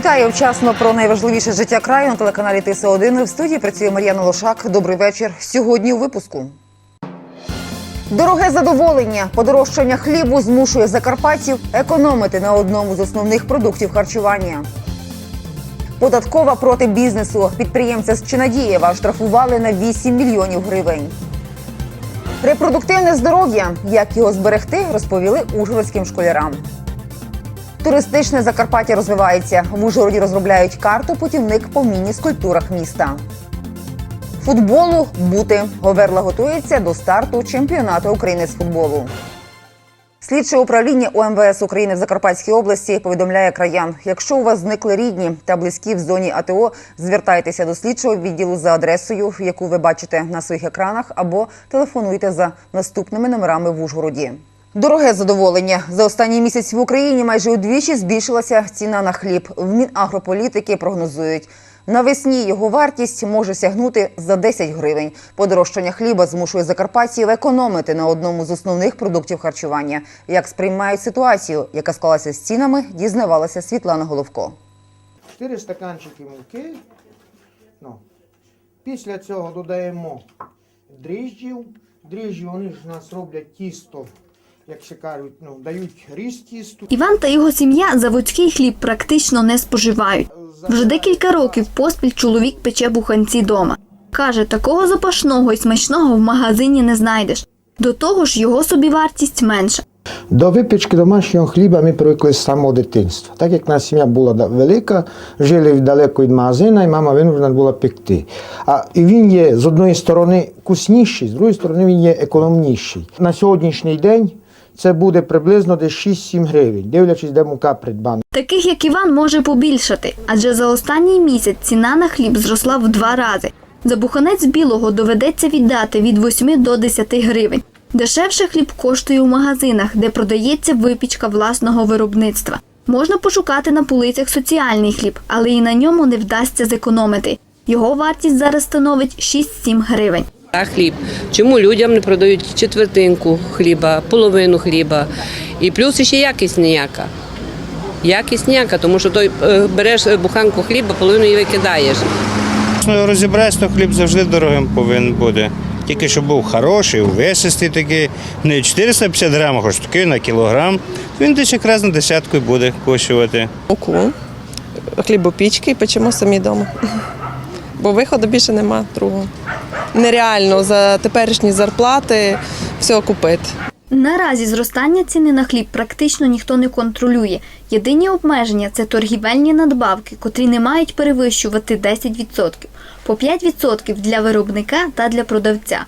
Вітаю вчасно про найважливіше життя краю на телеканалі Тиса 1 В студії працює Мар'яна Лошак. Добрий вечір. Сьогодні у випуску. Дороге задоволення. Подорожчання хлібу змушує закарпатців економити на одному з основних продуктів харчування. Податкова проти бізнесу. Підприємця з Чинадієва штрафували на 8 мільйонів гривень. Репродуктивне здоров'я. Як його зберегти, розповіли ужгородським школярам. Туристичне Закарпаття розвивається. В Ужгороді розробляють карту путівник по міні-скульптурах міста. Футболу бути. Говерла готується до старту чемпіонату України з футболу. Слідче управління УМВС України в Закарпатській області повідомляє краян: якщо у вас зникли рідні та близькі в зоні АТО, звертайтеся до слідчого відділу за адресою, яку ви бачите на своїх екранах, або телефонуйте за наступними номерами в Ужгороді. Дороге задоволення за останній місяць в Україні майже удвічі збільшилася ціна на хліб. В Мінагрополітики прогнозують. Навесні його вартість може сягнути за 10 гривень. Подорожчання хліба змушує закарпатців економити на одному з основних продуктів харчування. Як сприймають ситуацію, яка склалася з цінами, дізнавалася Світлана Головко. 4 стаканчики муки. Ну. Після цього додаємо дріжджів. Дріжджі вони ж у нас роблять тісто, як ще кажуть, ну, дають ріст тісту. Іван та його сім'я заводський хліб практично не споживають. Вже декілька років поспіль чоловік пече буханці дома. Каже, такого запашного і смачного в магазині не знайдеш. До того ж, його собівартість менша. До випічки домашнього хліба ми привикли з самого дитинства. Так як наша сім'я була велика, жили далеко від магазина, і мама винуждена була пекти. А він є з одної сторони вкусніший, з другої сторони він є економніший. На сьогоднішній день це буде приблизно десь 6-7 гривень, дивлячись, де мука придбана. Таких, як Іван, може побільшати, адже за останній місяць ціна на хліб зросла в два рази. За буханець білого доведеться віддати від 8 до 10 гривень. Дешевше хліб коштує у магазинах, де продається випічка власного виробництва. Можна пошукати на полицях соціальний хліб, але і на ньому не вдасться зекономити. Його вартість зараз становить 6-7 гривень. А хліб. Чому людям не продають четвертинку хліба, половину хліба? І плюс ще якість ніяка. Якість ніяка, тому що той е, береш буханку хліба, половину її викидаєш. Ну, Розібратися, то хліб завжди дорогим повинен бути. Тільки щоб був хороший, увесистий такий, не 450 грамів, хоч такий на кілограм. Він десь якраз на десятку і буде коштувати. муку, хлібопічки і печемо самі вдома. Бо виходу більше нема другого. Нереально за теперішні зарплати все купити. Наразі зростання ціни на хліб практично ніхто не контролює. Єдині обмеження це торгівельні надбавки, котрі не мають перевищувати 10%, по 5% для виробника та для продавця.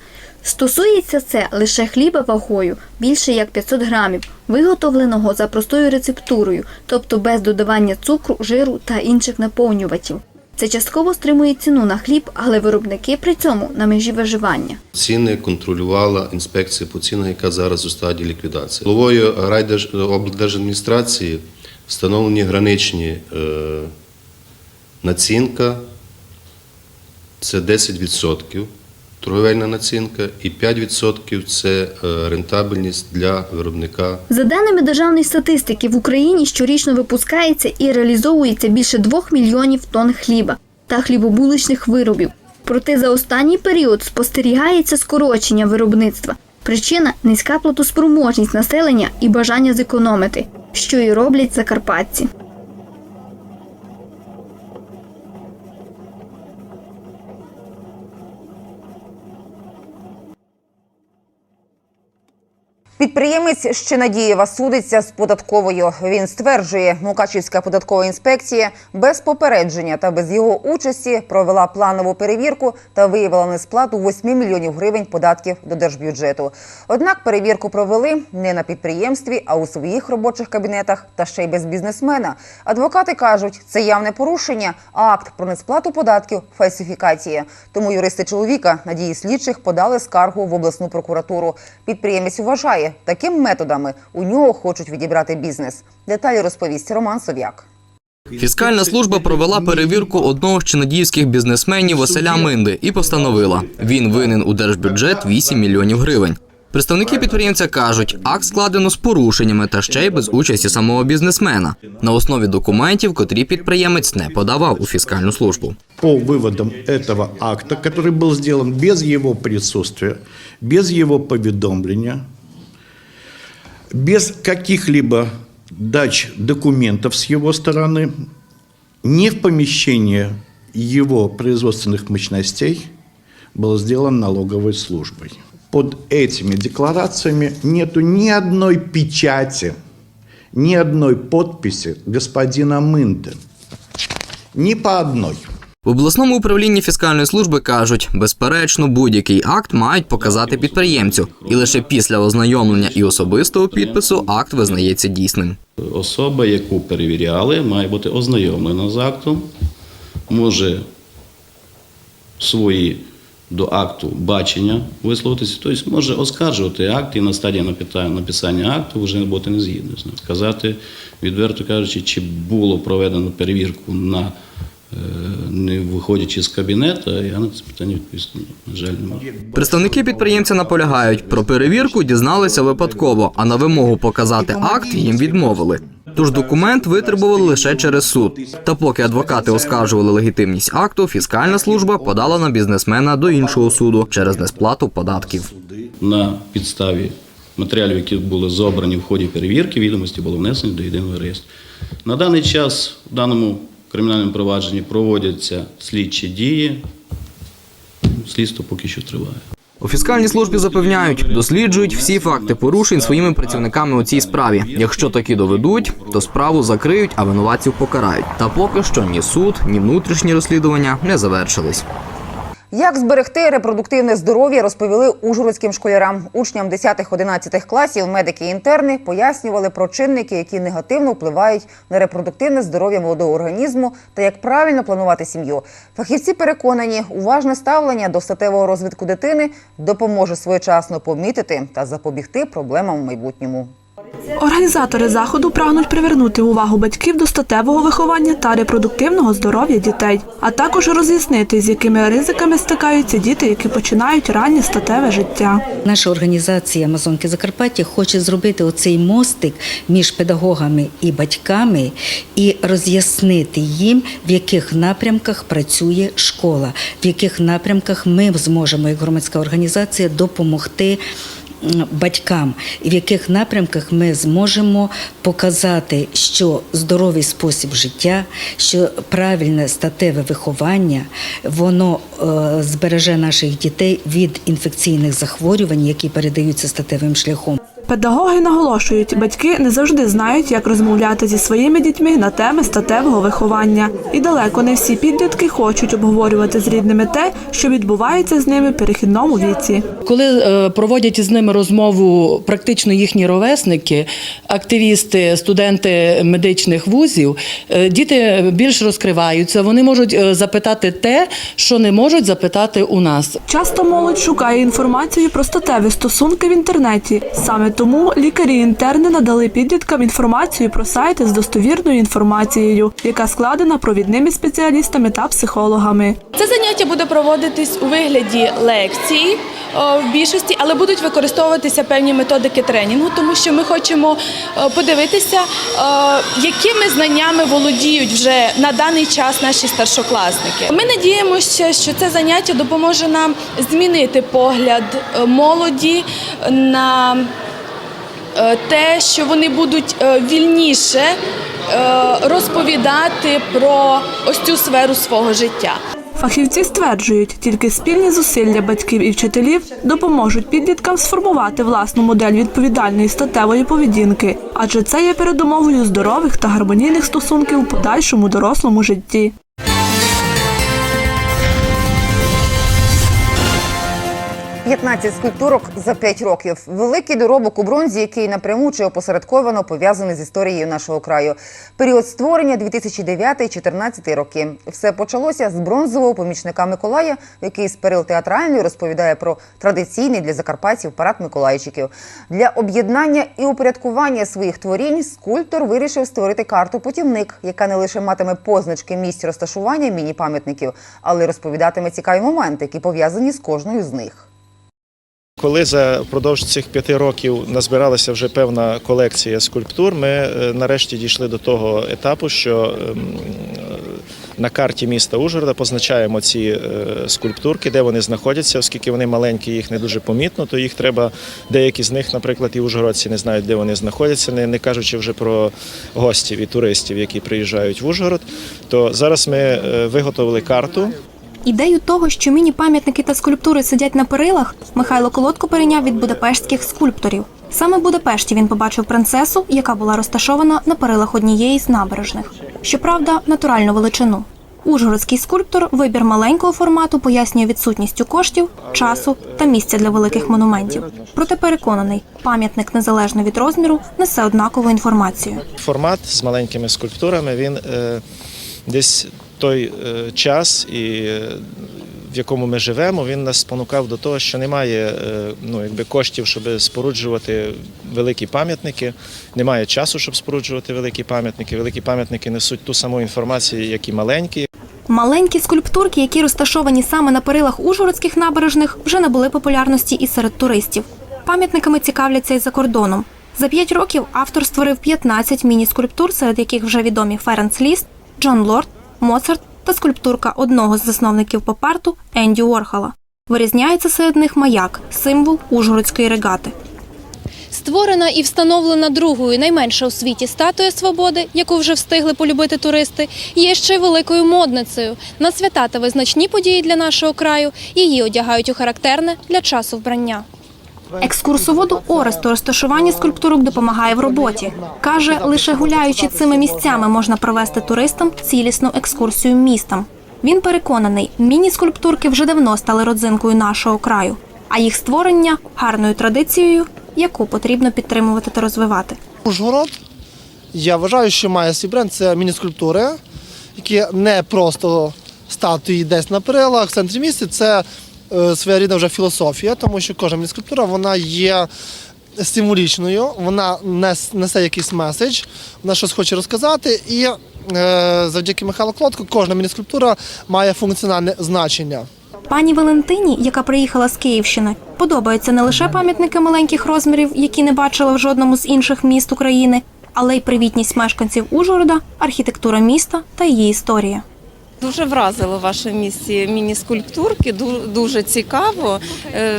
Стосується це лише хліба вагою більше як 500 грамів, виготовленого за простою рецептурою, тобто без додавання цукру, жиру та інших наповнювачів. Це частково стримує ціну на хліб, але виробники при цьому на межі виживання. Ціни контролювала інспекція по цінах, яка зараз у стадії ліквідації. Головою облдержадміністрації встановлені граничні е, націнка, це 10% торговельна націнка, і 5% це е, рентабельність для виробника За даними державної статистики, в Україні щорічно випускається і реалізовується більше 2 мільйонів тонн хліба та хлібобуличних виробів. Проте за останній період спостерігається скорочення виробництва. Причина низька платоспроможність населення і бажання зекономити, що і роблять закарпатці. Підприємець ще Надієва судиться з податковою. Він стверджує, Мукачівська податкова інспекція без попередження та без його участі провела планову перевірку та виявила несплату 8 мільйонів гривень податків до держбюджету. Однак перевірку провели не на підприємстві, а у своїх робочих кабінетах та ще й без бізнесмена. Адвокати кажуть, це явне порушення, а акт про несплату податків фальсифікація. Тому юристи чоловіка надії слідчих подали скаргу в обласну прокуратуру. Підприємець вважає, таким методами у нього хочуть відібрати бізнес. Деталі розповість Роман Сов'як. Фіскальна служба провела перевірку одного з чинадіївських бізнесменів Василя Минди і постановила, він винен у держбюджет 8 мільйонів гривень. Представники підприємця кажуть, акт складено з порушеннями та ще й без участі самого бізнесмена на основі документів, котрі підприємець не подавав у фіскальну службу. по выводам этого акта, который был сделан без его присутствия, без его поведомления, Без каких-либо дач документов с его стороны, не в помещении его производственных мощностей был сделан налоговой службой. Под этими декларациями нету ни одной печати, ни одной подписи господина Мынты. Ни по одной. В обласному управлінні фіскальної служби кажуть, безперечно, будь-який акт мають показати підприємцю, і лише після ознайомлення і особистого підпису акт визнається дійсним. Особа, яку перевіряли, має бути ознайомлена з актом, може свої до акту бачення висловитися, тобто може оскаржувати акт і на стадії написання акту вже бути не ним. Сказати, відверто кажучи, чи було проведено перевірку на не виходячи з кабінету, я на це питання відповісти, на жаль, не можу. Представники підприємця наполягають, про перевірку дізналися випадково, а на вимогу показати акт їм відмовили. Тож документ витребували лише через суд. Та поки адвокати оскаржували легітимність акту, фіскальна служба подала на бізнесмена до іншого суду через несплату податків. на підставі матеріалів, які були зобрані в ході перевірки, відомості було внесені до єдиного реєстру. На даний час в даному кримінальному провадженні проводяться слідчі дії. Слідство поки що триває. У фіскальній службі запевняють, досліджують всі факти порушень своїми працівниками у цій справі. Якщо такі доведуть, то справу закриють, а винуватців покарають. Та поки що ні суд, ні внутрішні розслідування не завершились. Як зберегти репродуктивне здоров'я, розповіли ужгородським школярам. Учням 10-11 класів медики-інтерни пояснювали про чинники, які негативно впливають на репродуктивне здоров'я молодого організму та як правильно планувати сім'ю. Фахівці переконані, уважне ставлення до статевого розвитку дитини допоможе своєчасно помітити та запобігти проблемам в майбутньому. Організатори заходу прагнуть привернути увагу батьків до статевого виховання та репродуктивного здоров'я дітей, а також роз'яснити, з якими ризиками стикаються діти, які починають раннє статеве життя. Наша організація Амазонки Закарпаття хоче зробити оцей мостик між педагогами і батьками і роз'яснити їм, в яких напрямках працює школа, в яких напрямках ми зможемо, як громадська організація, допомогти. Батькам, в яких напрямках ми зможемо показати, що здоровий спосіб життя, що правильне статеве виховання, воно е, збереже наших дітей від інфекційних захворювань, які передаються статевим шляхом. Педагоги наголошують, батьки не завжди знають, як розмовляти зі своїми дітьми на теми статевого виховання, і далеко не всі підлітки хочуть обговорювати з рідними те, що відбувається з ними в перехідному віці. Коли е, проводять з ними розмову практично їхні ровесники, активісти, студенти медичних вузів, е, діти більш розкриваються. Вони можуть е, запитати те, що не можуть запитати у нас. Часто молодь шукає інформацію про статеві стосунки в інтернеті. Саме тому лікарі-інтерни надали підліткам інформацію про сайти з достовірною інформацією, яка складена провідними спеціалістами та психологами. Це заняття буде проводитись у вигляді лекцій в більшості, але будуть використовуватися певні методики тренінгу, тому що ми хочемо подивитися, якими знаннями володіють вже на даний час наші старшокласники. Ми надіємося, що це заняття допоможе нам змінити погляд е, молоді на те, що вони будуть е, вільніше е, розповідати про ось цю сферу свого життя. Фахівці стверджують, тільки спільні зусилля батьків і вчителів допоможуть підліткам сформувати власну модель відповідальної статевої поведінки, адже це є передумовою здорових та гармонійних стосунків у подальшому дорослому житті. – 15 скульптурок за 5 років. Великий доробок у бронзі, який напряму чи опосередковано пов'язаний з історією нашого краю. Період створення 2009-2014 роки. Все почалося з бронзового помічника Миколая, який з перил театральної розповідає про традиційний для закарпатців парад Миколайчиків. Для об'єднання і упорядкування своїх творінь скульптор вирішив створити карту путівник, яка не лише матиме позначки місць розташування міні-пам'ятників, але й розповідатиме цікаві моменти, які пов'язані з кожною з них. Коли за впродовж цих п'яти років назбиралася вже певна колекція скульптур, ми е, нарешті дійшли до того етапу, що ем, на карті міста Ужгорода позначаємо ці е, скульптурки, де вони знаходяться, оскільки вони маленькі, їх не дуже помітно, то їх треба, деякі з них, наприклад, і ужгородці не знають, де вони знаходяться, не, не кажучи вже про гостів і туристів, які приїжджають в Ужгород. То зараз ми е, виготовили карту. Ідею того, що міні-пам'ятники та скульптури сидять на перилах, Михайло Колодко перейняв від будапештських скульпторів. Саме в Будапешті він побачив принцесу, яка була розташована на перилах однієї з набережних. Щоправда, натуральну величину. Ужгородський скульптор вибір маленького формату пояснює відсутністю коштів, часу та місця для великих монументів. Проте переконаний, пам'ятник незалежно від розміру несе однакову інформацію. формат з маленькими скульптурами, він е, десь той е, час, і, е, в якому ми живемо, він нас спонукав до того, що немає е, ну, якби коштів, щоб споруджувати великі пам'ятники, немає часу, щоб споруджувати великі пам'ятники. Великі пам'ятники несуть ту саму інформацію, як і маленькі. Маленькі скульптурки, які розташовані саме на перилах ужгородських набережних, вже набули популярності і серед туристів. Пам'ятниками цікавляться і за кордоном. За п'ять років автор створив 15 міні-скульптур, серед яких вже відомі Ференц Ліст, Джон Лорд, Моцарт та скульптурка одного з засновників поп-арту Енді Уорхола. Вирізняється серед них маяк, символ ужгородської регати. Створена і встановлена другою найменша у світі статуя свободи, яку вже встигли полюбити туристи, є ще й великою модницею. На свята та визначні події для нашого краю її одягають у характерне для часу вбрання. Екскурсоводу Оресту розташування скульптурок допомагає в роботі. Каже, лише гуляючи цими місцями можна провести туристам цілісну екскурсію містом. Він переконаний, міні-скульптурки вже давно стали родзинкою нашого краю, а їх створення гарною традицією, яку потрібно підтримувати та розвивати. Ужгород, я вважаю, що має свій бренд це міні-скульптури, які не просто статуї десь на перилах, в центрі міста. Це своєрідна вже філософія, тому що кожна міні-скульптура вона є символічною, вона несе якийсь меседж, вона щось хоче розказати. І е, завдяки Михайлу Клотку кожна міні-скульптура має функціональне значення. Пані Валентині, яка приїхала з Київщини, подобаються не лише пам'ятники маленьких розмірів, які не бачила в жодному з інших міст України, але й привітність мешканців Ужгорода, архітектура міста та її історія. Дуже вразило ваше місці міні-скульптурки, дуже цікаво. Е,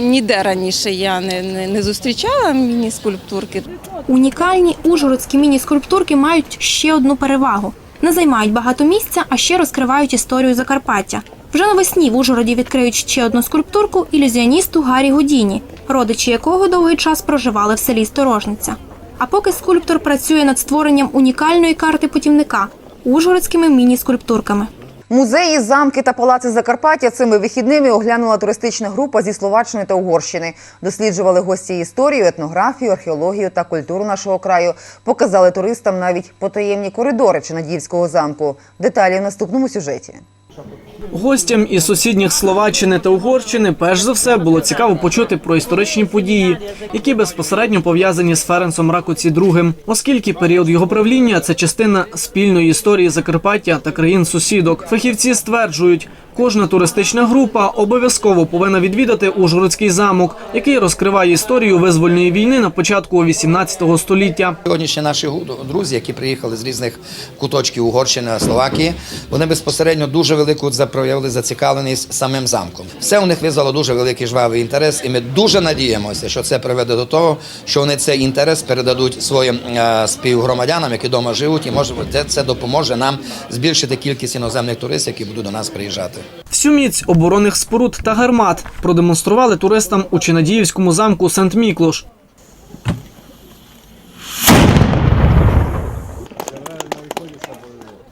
Ніде раніше я не, не зустрічала міні-скульптурки. Унікальні ужгородські міні-скульптурки мають ще одну перевагу: не займають багато місця, а ще розкривають історію Закарпаття. Вже навесні в Ужгороді відкриють ще одну скульптурку ілюзіоністу Гаррі Гудіні, родичі якого довгий час проживали в селі Сторожниця. А поки скульптор працює над створенням унікальної карти путівника ужгородськими міні-скульптурками. Музеї, замки та палаци Закарпаття цими вихідними оглянула туристична група зі Словаччини та Угорщини. Досліджували гості історію, етнографію, археологію та культуру нашого краю. Показали туристам навіть потаємні коридори Чинадівського замку. Деталі в наступному сюжеті. Гостям із сусідніх Словаччини та Угорщини перш за все було цікаво почути про історичні події, які безпосередньо пов'язані з Ференсом Ракоці II, оскільки період його правління це частина спільної історії Закарпаття та країн сусідок. Фахівці стверджують, кожна туристична група обов'язково повинна відвідати Ужгородський замок, який розкриває історію визвольної війни на початку 18 століття. Сьогоднішні наші друзі, які приїхали з різних куточків Угорщини, Словакії, вони безпосередньо дуже велику проявили зацікавленість самим замком. Все у них визвало дуже великий жвавий інтерес, і ми дуже надіємося, що це приведе до того, що вони цей інтерес передадуть своїм е, співгромадянам, які вдома живуть, і може це допоможе нам збільшити кількість іноземних туристів, які будуть до нас приїжджати. Всю міць оборонних споруд та гармат продемонстрували туристам у Чинадіївському замку Сент-Міклош.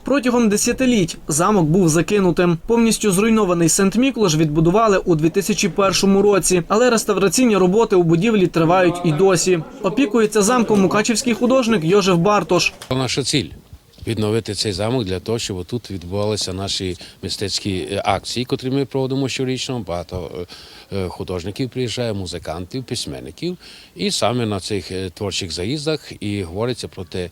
Протягом десятиліть замок був закинутим. Повністю зруйнований Сент-Міклош відбудували у 2001 році, але реставраційні роботи у будівлі тривають і досі. Опікується замком мукачівський художник Йожеф Бартош. Наша ціль відновити цей замок для того, щоб тут відбувалися наші мистецькі е, акції, котрі ми проводимо щорічно. Багато е, е, художників приїжджає, музикантів, письменників. І саме на цих творчих заїздах і говориться про те,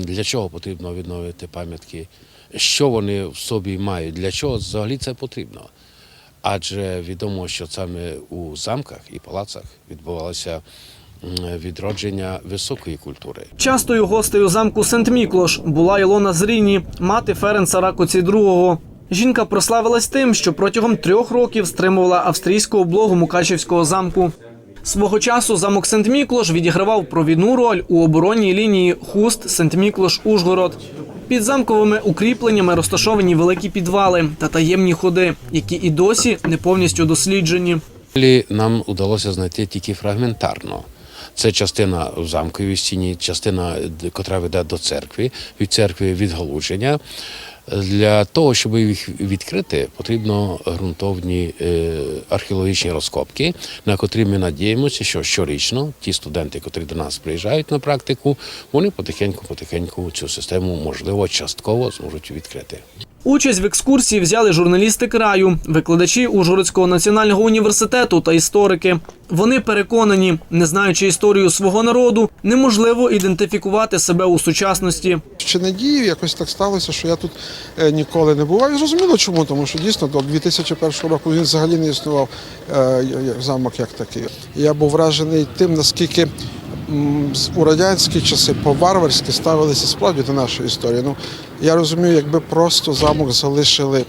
для чого потрібно відновити пам'ятки, що вони в собі мають, для чого взагалі це потрібно. адже відомо, що саме у замках і палацах відбувалося м, відродження високої культури. Частою гостею замку Сент-Міклош була Ілона Зріні, мати Ференца Ракоці II. Жінка прославилась тим, що протягом трьох років стримувала австрійську облогу Мукачівського замку. Свого часу замок Сент-Міклош відігравав провідну роль у оборонній лінії Хуст Сент-Міклош-Ужгород. Під замковими укріпленнями розташовані великі підвали та таємні ходи, які і досі не повністю досліджені. Нам вдалося знайти тільки фрагментарно. Це частина в замковій стіні, частина, котра веде до церкви, від церкви відгалуження. Для того, щоб їх відкрити, потрібно ґрунтовні е, археологічні розкопки, на котрі ми надіємося, що щорічно ті студенти, котрі до нас приїжджають на практику, вони потихеньку-потихеньку цю систему, можливо, частково зможуть відкрити. Участь в екскурсії взяли журналісти краю, викладачі Ужгородського національного університету та історики. Вони переконані, не знаючи історію свого народу, неможливо ідентифікувати себе у сучасності. Ще надію, якось так сталося, що я тут е, ніколи не бував. І зрозуміло чому, тому що дійсно до 2001 року він взагалі не існував е, замок як такий. Я був вражений тим, наскільки у радянські часи по-варварськи ставилися справді до нашої історії. Ну, я розумію, якби просто замок залишили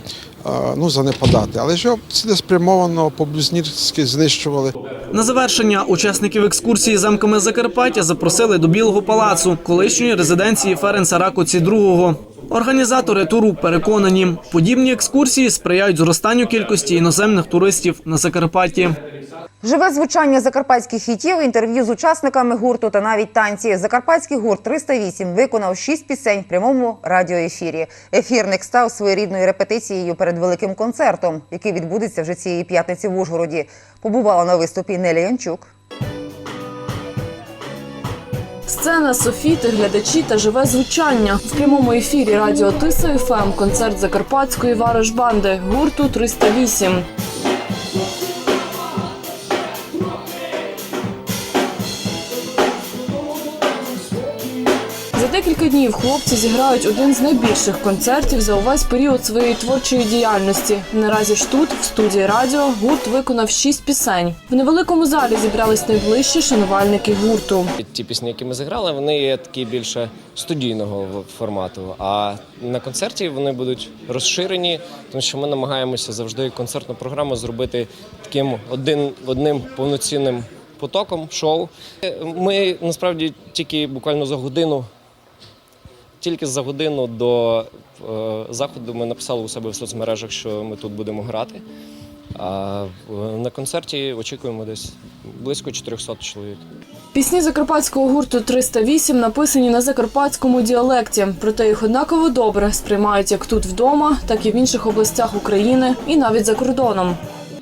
ну, занепадати, але його цілеспрямовано по-блюзнірськи знищували. На завершення учасників екскурсії замками Закарпаття запросили до Білого палацу, колишньої резиденції Ференса Ракоці II. Організатори туру переконані, подібні екскурсії сприяють зростанню кількості іноземних туристів на Закарпатті. Живе звучання закарпатських хітів, інтерв'ю з учасниками гурту та навіть танці. Закарпатський гурт 308 виконав шість пісень в прямому радіоефірі. Ефірник став своєрідною репетицією перед великим концертом, який відбудеться вже цієї п'ятниці в Ужгороді. Побувала на виступі Нелі Янчук. Сцена, софіти, глядачі та живе звучання. В прямому ефірі Радіо Тиса ФМ концерт Закарпатської варож-банди гурту 308. Днів хлопці зіграють один з найбільших концертів за увесь період своєї творчої діяльності. Наразі ж тут, в студії радіо, гурт виконав шість пісень. В невеликому залі зібрались найближчі шанувальники гурту. Ті пісні, які ми зіграли, вони є такі більше студійного формату. А на концерті вони будуть розширені, тому що ми намагаємося завжди концертну програму зробити таким один одним повноцінним потоком шоу. Ми насправді тільки буквально за годину. Тільки за годину до е, заходу ми написали у себе в соцмережах, що ми тут будемо грати. А на концерті очікуємо десь близько 400 чоловік. Пісні закарпатського гурту 308 написані на закарпатському діалекті, проте їх однаково добре сприймають як тут вдома, так і в інших областях України, і навіть за кордоном.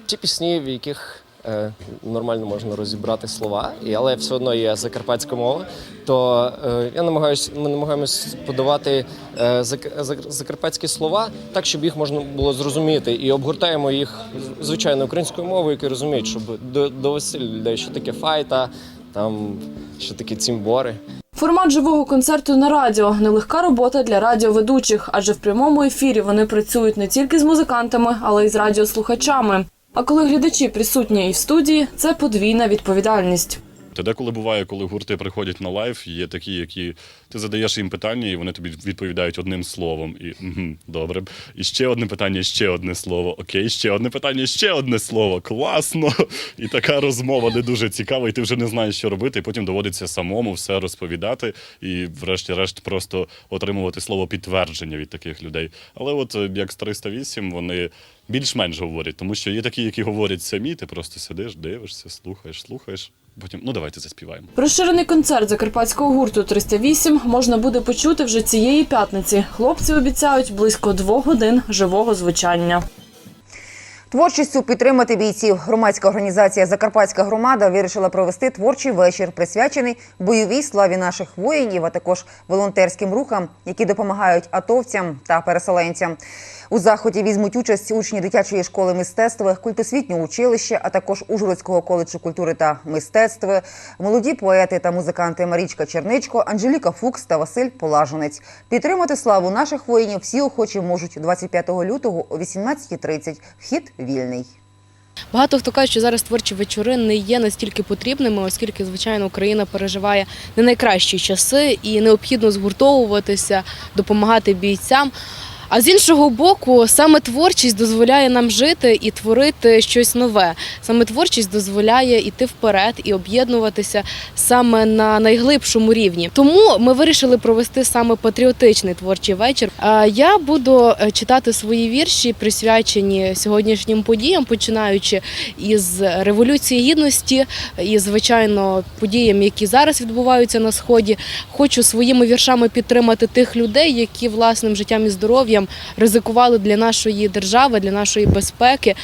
Ті пісні, в яких е, нормально можна розібрати слова, і, але все одно є закарпатська мова, то е, я намагаюсь, ми намагаємось подавати е, зак- зак- закарпатські слова так, щоб їх можна було зрозуміти, і обгортаємо їх звичайно українською мовою, які розуміють, щоб до, до весілля людей, що таке файта, там що таке цімбори. Формат живого концерту на радіо нелегка робота для радіоведучих, адже в прямому ефірі вони працюють не тільки з музикантами, але й з радіослухачами. А коли глядачі присутні і в студії, це подвійна відповідальність. Та деколи буває, коли гурти приходять на лайв, є такі, які ти задаєш їм питання, і вони тобі відповідають одним словом. І угу, добре. І ще одне питання, ще одне слово. Окей, ще одне питання, ще одне слово. Класно. І така розмова не дуже цікава, і ти вже не знаєш, що робити. І потім доводиться самому все розповідати і, врешті-решт, просто отримувати слово підтвердження від таких людей. Але от е, як з 308, вони більш-менш говорять, тому що є такі, які говорять самі, ти просто сидиш, дивишся, слухаєш, слухаєш. Потім, ну давайте заспіваємо. Розширений концерт закарпатського гурту 308 можна буде почути вже цієї п'ятниці. Хлопці обіцяють близько двох годин живого звучання. Творчістю підтримати бійців. Громадська організація Закарпатська громада вирішила провести творчий вечір, присвячений бойовій славі наших воїнів, а також волонтерським рухам, які допомагають атовцям та переселенцям. У заході візьмуть участь учні дитячої школи мистецтва, культосвітнього училища, а також Ужгородського коледжу культури та мистецтв, молоді поети та музиканти Марічка Черничко, Анжеліка Фукс та Василь Полаженець. Підтримати славу наших воїнів всі охочі можуть 25 лютого о 18.30. Вхід вільний. Багато хто каже, що зараз творчі вечори не є настільки потрібними, оскільки, звичайно, Україна переживає не найкращі часи і необхідно згуртовуватися, допомагати бійцям. А з іншого боку, саме творчість дозволяє нам жити і творити щось нове. Саме творчість дозволяє йти вперед і об'єднуватися саме на найглибшому рівні. Тому ми вирішили провести саме патріотичний творчий вечір. Я буду е, читати свої вірші, присвячені сьогоднішнім подіям, починаючи із революції гідності і, звичайно, подіям, які зараз відбуваються на сході. Хочу своїми віршами підтримати тих людей, які власним життям і здоров'ям ризикували для нашої держави, для нашої безпеки.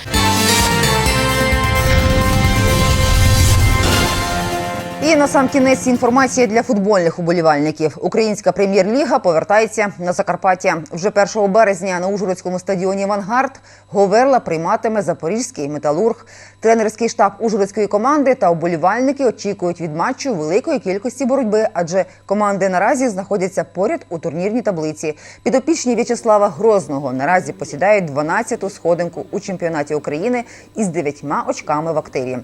І на сам кінець інформація для футбольних уболівальників. Українська прем'єр-ліга повертається на Закарпаття. Вже 1 березня на Ужгородському стадіоні Вангард Говерла прийматиме запорізький металург. Тренерський штаб ужгородської команди та уболівальники очікують від матчу великої кількості боротьби, адже команди наразі знаходяться поряд у турнірній таблиці. Підопічні В'ячеслава Грозного наразі посідають 12-ту сходинку у чемпіонаті України із 9 очками в активі.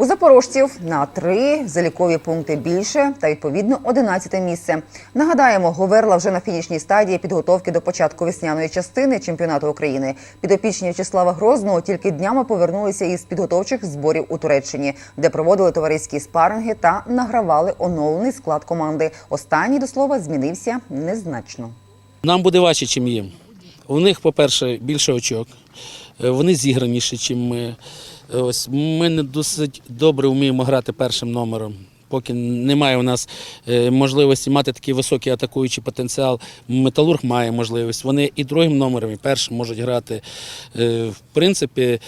У запорожців на три залікові пункти більше та відповідно 11 місце. Нагадаємо, Говерла вже на фінішній стадії підготовки до початку весняної частини чемпіонату України. Підопічні В'ячеслава Грозного тільки днями повернулися із підготовчих зборів у Туреччині, де проводили товариські спаринги та награвали оновлений склад команди. Останній до слова змінився незначно. Нам буде важче, ніж їм. У них, по-перше, більше очок, е, вони зіграніші, ніж ми. Ось ми не досить добре вміємо грати першим номером. Поки немає у нас е, можливості мати такий високий атакуючий потенціал. Металург має можливість. Вони і другим номером, і першим можуть грати. Е, В принципі,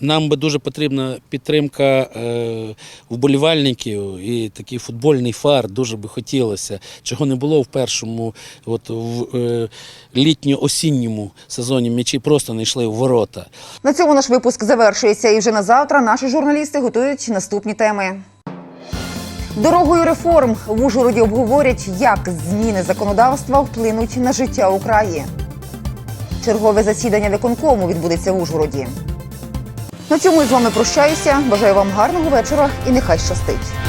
нам би дуже потрібна підтримка е, вболівальників і такий футбольний фар дуже би хотілося, чого не було в першому, от в е, літньо-осінньому сезоні м'ячі просто не йшли в ворота. На цьому наш випуск завершується. І вже на завтра наші журналісти готують наступні теми. Дорогою реформ в Ужгороді обговорять, як зміни законодавства вплинуть на життя у краї. Чергове засідання виконкому відбудеться в Ужгороді. На цьому я з вами прощаюся. Бажаю вам гарного вечора і нехай щастить.